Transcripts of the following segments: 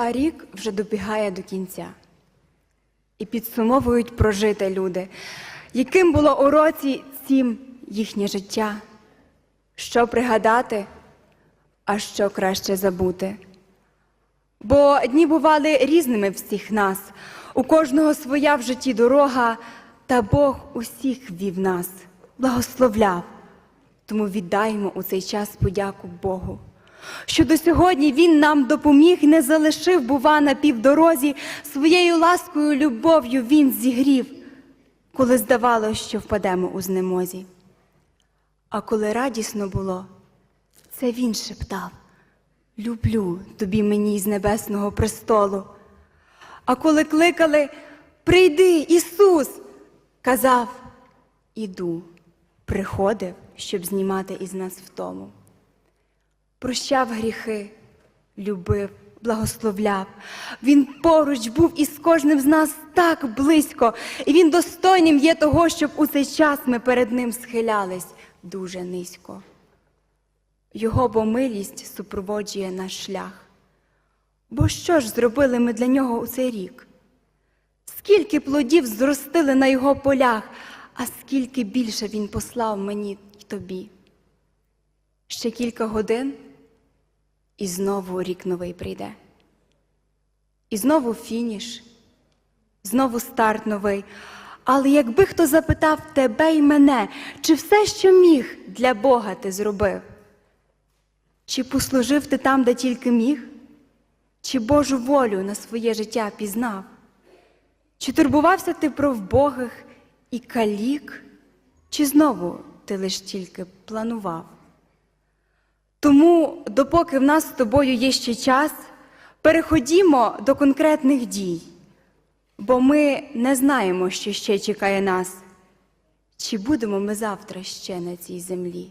А рік вже добігає до кінця. І підсумовують прожите люди, яким було у році цім їхнє життя, що пригадати, а що краще забути. Бо дні бували різними всіх нас, у кожного своя в житті дорога, та Бог усіх вів нас, благословляв. Тому віддаємо у цей час подяку Богу, що до сьогодні Він нам допоміг, не залишив, бува, на півдорозі, своєю ласкою, любов'ю Він зігрів, коли здавалося, що впадемо у знемозі. А коли радісно було, це Він шептав Люблю тобі мені з небесного престолу. А коли кликали Прийди, Ісус, казав Іду, приходив, щоб знімати із нас втому. Прощав гріхи, любив, благословляв. Він поруч був із кожним з нас так близько, і він достойним є того, щоб у цей час ми перед ним схилялись дуже низько. Його бо милість супроводжує наш шлях. Бо що ж зробили ми для нього у цей рік? Скільки плодів зростили на його полях, а скільки більше він послав мені й тобі. Ще кілька годин, і знову рік новий прийде. І знову фініш, знову старт новий. Але якби хто запитав тебе і мене, чи все, що міг для Бога ти зробив? Чи послужив ти там, де тільки міг? Чи Божу волю на своє життя пізнав? Чи турбувався ти про вбогих і калік, чи знову ти лиш тільки планував? Тому, допоки в нас з тобою є ще час, переходімо до конкретних дій, бо ми не знаємо, що ще чекає нас, чи будемо ми завтра ще на цій землі.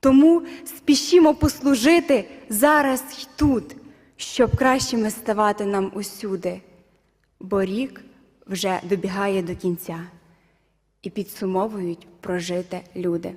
Тому спішімо послужити зараз й тут, щоб кращими ставати нам усюди, бо рік вже добігає до кінця і підсумовують прожите люди.